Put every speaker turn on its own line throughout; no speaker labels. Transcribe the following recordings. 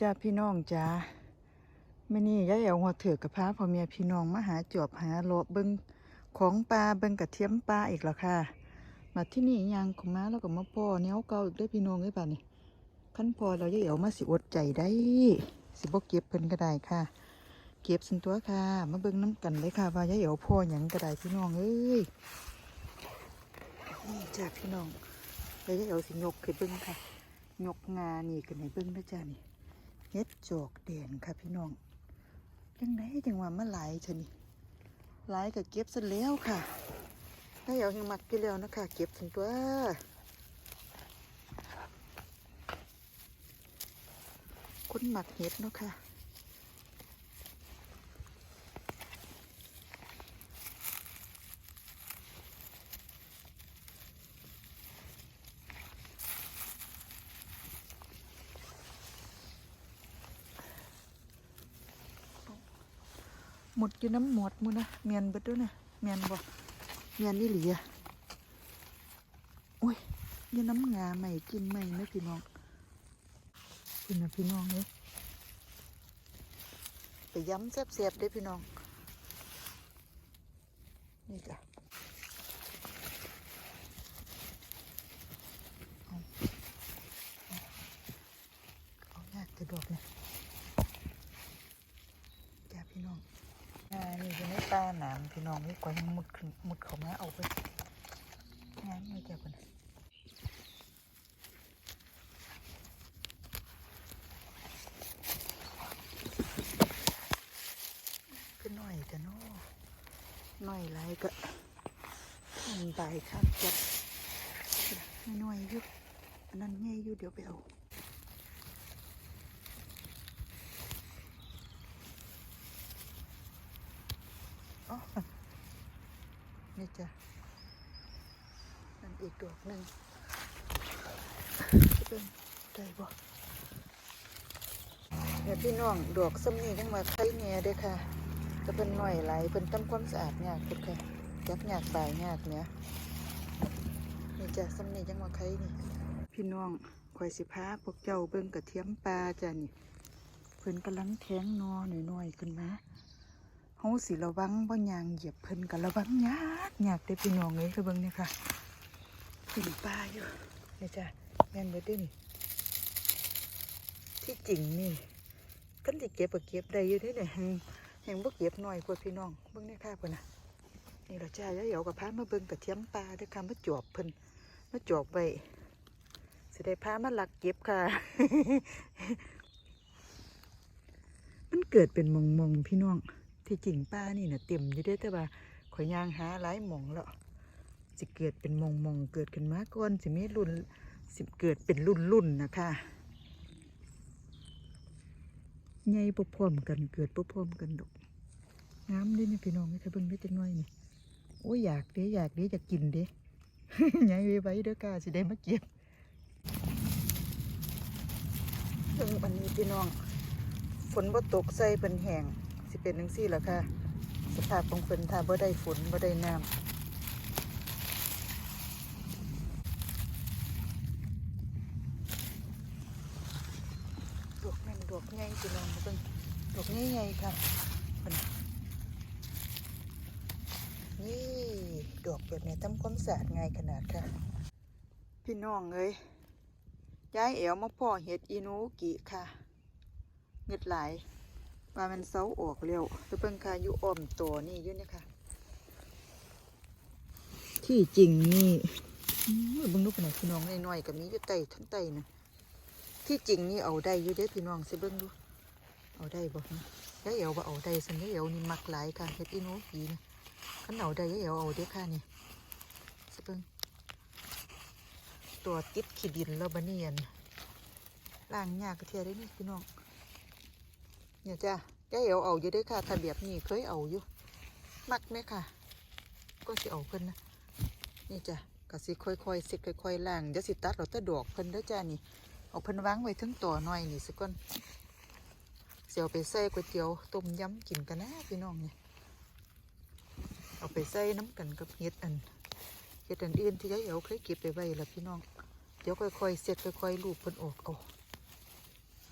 จ้าพี่น้องจ้ามื่อนี้ยายเอาหัวเถือกกับพาพ่อเมียพี่น้องมาหาจอบหาโลบเบิงของปลาเบิงกระเทียมปลาอีกแล้วค่ะมาที่นี่ยังของมาแล้วก็มาพ่อเนี้ยเก่าอีกได้พี่น้องได้ป่ะนี่ขั้นพอเรายายเอามาสิอดใจได้ สิบ่เก็บเพิ่นก็ได้ค่ะ เก็บสินตัวค่ะ มาเบิ่งน้ำกันเลยค่ะว่ายายเอาพ่อหยังก็ได้พี่น้องเอ้ยนี่จ้าพี่น้องยายเอาสิยกขึ้นเบิ่งค่ะ ยกงานี่กันให้เบิ่งนะจ้านี่ ฮ็ดจอกแดงค่ะพี่น้องยังไดจังว่ามาหลายชนี่หลายก็เก็บซะแล้วค่ะได้เอายังมักกี่แล้วนะคะ เก็บถึงตัวคนหมักเห็ดเนาะค่ะ หมดอยู่น้ำหมดมือนะเมียนเบิดด้วยนะเมียนบ่เมียนนี่หลีอะโอ้ยยังน้ำงาใหม่กินใหม่นะพี่น้องกินนะพี่น้องเลยไปย้ำแซ่บๆได้พี่น้อง นี่จ้ะเอาเอายากจะดอกเนี่ย จ้าพี่น้องอ่านี่อยู่ในป่านามพี่น้องนี่กว่ายังมุดขึ้นมุดเขามาเอาไปงานไม่เจ้าคนน่ะก็หน่อยจะเนาะหน่อยไรก็มันใบครับจัดไม่น้อยยู่อันนั้นง่ยอยู่เดี๋ยวไปเอา อ๋อนี่จ้ะนั่นอีกดอกหนึ่งเป็นได้บ่เนี่ยพี่น้องดอกส้มนี่ยังมาไข่แหน่ด้อค่ะจะเป็นหน่อยไหลเป็นตั้ความสะอาดยากพุดค่ะยักยากปลายยากเนี่ยนี่จ้ะส้มนี่ยังมาไข่นี่ พี่น้องข่อยสิพาพวกเจ้าเบิ่งกระเทียมปลาจ้ะนี่เพิ่นกำลังแทงนอหน่อยๆขึ้นมา เฮาสิระวังบ่ยางเหยียบเพิ่นก็ระวังยากยากเด้พี่น้องเอ้ยคือเบิ่งนี่ค่ะปิ่นปลาอยู่นี่จ้ะแม่นเบิดเด้นี่ที่จริงนี่กันสิเก็บก็เก็บได้อยู่เด้เนี่ยแฮงแฮงบ่เก็บหน้อยพวกพี่น้องเบิ่งนี่ค่ะเพิ่นน่ะนี่ล่ะจ้าแล้วเดี๋ยวก็พามาเบิ่งกระเทียมปลาเด้อค่ะมาจอบเพิ่นมาจอบไว้สิได้พามาหลักเก็บค่ะ มันเกิดเป็นมองๆพี่น้อง ที่จริงป้านี่นะเต็มอยู่ด้อแต่ว่าข่อยยางหาหลายหมองแล้วสิเกิดเป็นมองมองเกิดขึ้นมาก่อนสิมีรุ่นสิเกิดเป็นรุ่นรุ่นนะคะใหญ่พร้อมกันเกิดพร้อมกันดอกงามเด้นี่พี่น้องถ้าเบิ่งได้จังน้อยนี่โอ้อยากเด้อยากเด้อยากกินเด้ใหญ่ไว้เด้อกาสิได้มาเก็บเบิ่งอันนี้พี่น้องฝนบ่ตกใส่เป็นแห้ง สิเป็นจังซี่ล่ะค่ะ สภาพของเพิ่นถ้าบ่ได้ฝนบ่ได้น้ำดอกแม่นดอกใหญ่พี่น้องเพิ่นดอกใหญ่ๆค่ะเพิ่นนี่ดอกแบบนี้ทำความสะอาดง่ายขนาดค่ะ พี่น้องเอ้ยย้ายเอวมาพ่อเห็ดอีโนกิค่ะเงึดไหล ว่ามันเซาออกเร็วแตะเพิ่งค่ะอยู่อ้อมตัวนี่ยู่เนี่ยค่ะ ที่จริงนี่เบิ่งลูกหน่อยพี่น้องน้อยๆก็มีอยู่ใต้ทั้งใต้นะที่จริงนี่เอาได้อยู่เด้พี่น้องสิเบิ่งดูเอาได้บ่ฮะยายเอวว่าเอาได้สันยายเอวนี่มักหลายค่ะเฮ็ดอีโนกีนะคันเอาได้ยายเอวเอาเด้ค่ะนี่สิเบิ่งตัวติดขี้ดินแล้วบัดนี้อันล้างยากกระเทียได้นี่พี่น้อง เนี่ยจ้ะยายเอวเอาอยู่ด้วยค่ะถ้าแบบนี้เคยเอาอยู่ มักไหมค่ะ ก็สิเอาเพิ่นนะนี่จ้ะก็สิค่อยๆสิค่อยๆล้างเดี๋ยวสิตัดเราตะดอกเพิ่นด้อจ้านี่ เอาเพิ่นวางไว้ถึงต่อหน่อยนี่สิก่อนเสียวไปใส่ก๋วยเตี๋ยวต้มยำกินกันนะพี่น้องเนี่ยเอาไปใส่น้ำกันกับเห็ดอันเห็ดอันอื่นที่ยายเอวเคยเก็บไปไว้ละพี่น้อง เดี๋ยวค่อยๆเสร็จค่อยๆลูบเพิ่นออกเอา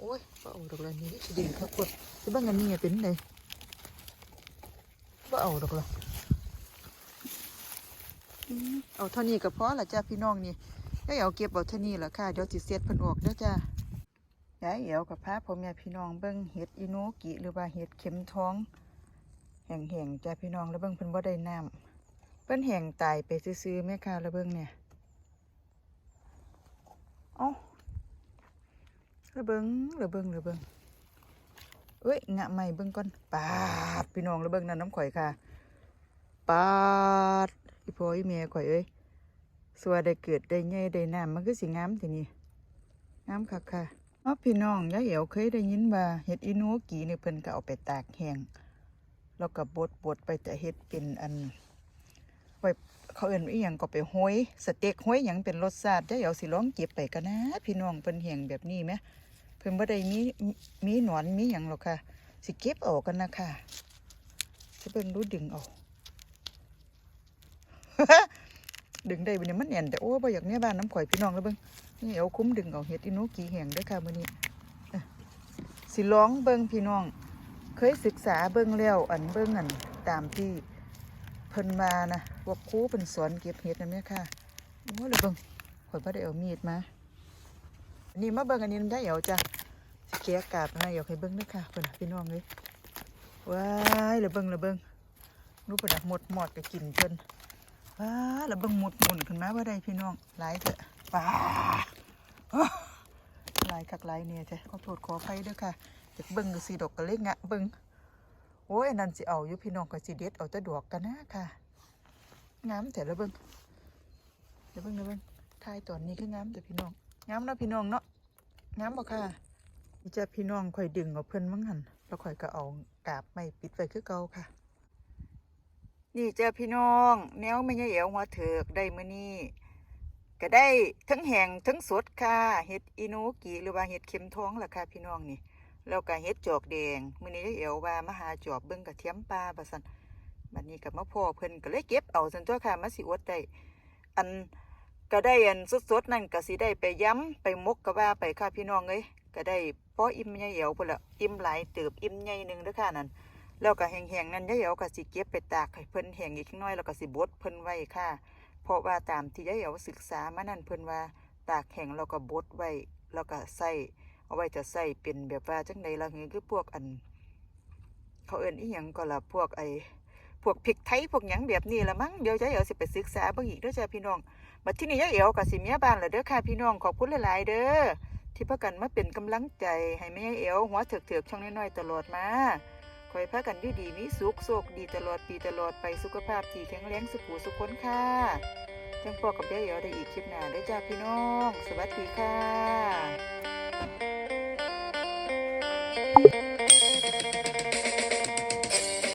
โอ้ยบ่เอาดอกละนี้สิดึงครับกดสิเบิ่งอันนี้เป็นไดบ่เอาดอกละอืมเอาเท่านี้ก็พอละจ้าพี่น้องนี่ยายเอาเก็บเอาเท่านี้ละค่ะเดี๋ยวสิเสียดเพิ่นออกเด้อจ้ายายเอ๋วกับพาพ่อแม่พี่น้องเบิ่งเห็ดอีโนกิหรือว่าเห็ดเข็มท้อง แห้งๆจ้าพี่น้องแล้วเบิ่งเพิ่นบ่ได้น้ำเพิ่นแห้งตายไปซื่อๆแม่ค่ะแล้วเบิ่งเนี่ยเอ้า แล้วเบิงแล้วเบิงแล้วเบิงเอ้ยงะใหม่เบิงก่อนปาดพี่น้องแล้วเบิงนั่นน้ำข่อยค่ะปาดอีพ่ออีแม่ข่อยเอ้ยสัวได้เกิดได้ใหญ่ได้น้ำมันคือสิงามทีนี้งามคักค่ะอ๋อพี่น้องยายเอ๋วเคยได้ยินว่าเห็ดอีโนกีนี่เพิ่นก็เอาไปตากแห้งแล้วก็บดบดไปจะเฮ็ดเป็นอันไว้เขาเอื่นอีหยังก็ไปห้อยสเต็กห้อยหยังเป็นรสชาติได้เอาสิลองเก็บไปกันนะ พี่น้องเพิ่นเหียงแบบนี้ไหม พิ่นบ่ได้มีมีหนอนมีหยังหรอกค่ะ สิเก็บออกกันนะค่ะสิเบิ่งดูดึงเอาดึงได้บ่เนี่ยมันแน่นแต่โอ้บ่อยากเนี่ยบ้านน้ำข่อยพี่น้องแล้วเบิ่งนี่เอาคุ้มดึงเอาเฮ็ดอีโนกี่แห้งด้อค่ะมื้อนี้สิลองเบิ่งพี่น้อง เคยศึกษาเบิ่งแล้วอันเบิ่งอันตามที่เพิ่นมานะพวกครูเพิ่นสอนเก็บเห็ดนั่นแหละค่ะโอ้เลยเบิ่งข่อยบ่ได้เอามีดมา นนี้มาเบิ่งอันนี้ได้เอวจ้ะสิเกะกาบให้เอวให้เบิ่งด้อค่ะเพิ่นน่ะพี่น้องเลยว้ายเลยเบิ่งเลยเบิ่งรู้ประดับหมดหมดก็กินเพิ่นว้าแล้วเบิ่งหมดหมุนขึ้นมาบ่ได้พี่น้องหลายเถอะว้าหลายคักหลายเนี่ยจ้ะขอโทษขออภัยเด้อค่ะจะเบิ่งก็สิดอกก็เล็กงะเบิ่งโอ้ยนั่นสิเอาอยู่พี่น้องก็สิเด็ดเอาแต่ดอกกันนะค่ะงามแต่ละเบิ่งเดี๋ยวเบิ่งเดี๋ยวเบิ่งทายตอนนี้คืองามแต่พี่น้อง งามเนาะพี่น้องเนาะงามบ่ค่ะนี่จะพี่น้องข่อยดึงเอาเพิ่นมั้งหันแล้วข่อยก็เอากาบไม้ปิดไว้คือเก่าค่ะ นี่เจ้าพี่น้องแนวไม่ใช่เอวหัวเถิกได้มื้อนี้ก็ได้ทั้งแห้งทั้งสดค่ะเห็ดอินูกิหรือว่าเห็ดเข็มท้องล่ะค่ะพี่น้องนี่แล้วก็เฮ็ดจอกแดงมื้อนี้ได้เอวว่ามาหาจอบเบิ่งกระเทียมปลาบัดซั่นบัดนี้ก็มาพ่อเพิ่นก็เลยเก็บเอาซั่นตัวค่ะมาสิอวดได้อัน ก็ได้อันสดๆนั่นก็สิได้ไปย้ำไปมกก็ว่าไปค่ะพี่น้องเอ้ยก็ได้พออิ่มใหญ่เอวพุ่นละอิ่มหลายเติบอิ่มใหญ่หนึงเด้อค่ะนั่นแล้วก็แห้งๆนั่นยายเอวก็สิเก็บไปตากให้เพิ่นแห้งอีกน้อยแล้วก็สิบดเพิ่นไว้ค่ะ เพราะว่าตามที่ยายเอวศึกษามานั่นเพิ่นว่าตากแห้งแล้วก็บดไว้แล้วก็ใส่เอาไว้จะใส่เป็นแบบว่าจังใดละเงี้คือพวกอัน เขาเอิ้นอีหยังก็ละพวกไอพวกพริกไทยพวกหยังแบบนี้ละมั้งเดี๋ยวยายเอ๋วสิไปศึกษาเบิ่งอีกเด้อจ้าพี่น้อง บัดที่นี้ยายเอ๋วก็สิเมียบ้านล้วเด้อค่ะพี่น้องขอบคุณหลายๆเด้อที่พากันมาเป็นกำลังใจให้แม่ยายเอ๋วหัวเถือกๆช่องน้อยๆตลอดมาขอให้พากันอยู่ดีมีสุขโชคดีตลอดปีตลอดไปสุขภาพดีแข็งแรงสุขุสุขคนค่ะจังพอกับยายเอ๋วได้อีกคลิปหน้าเด้จ้าพี่น้อง สวัสดีค่ะ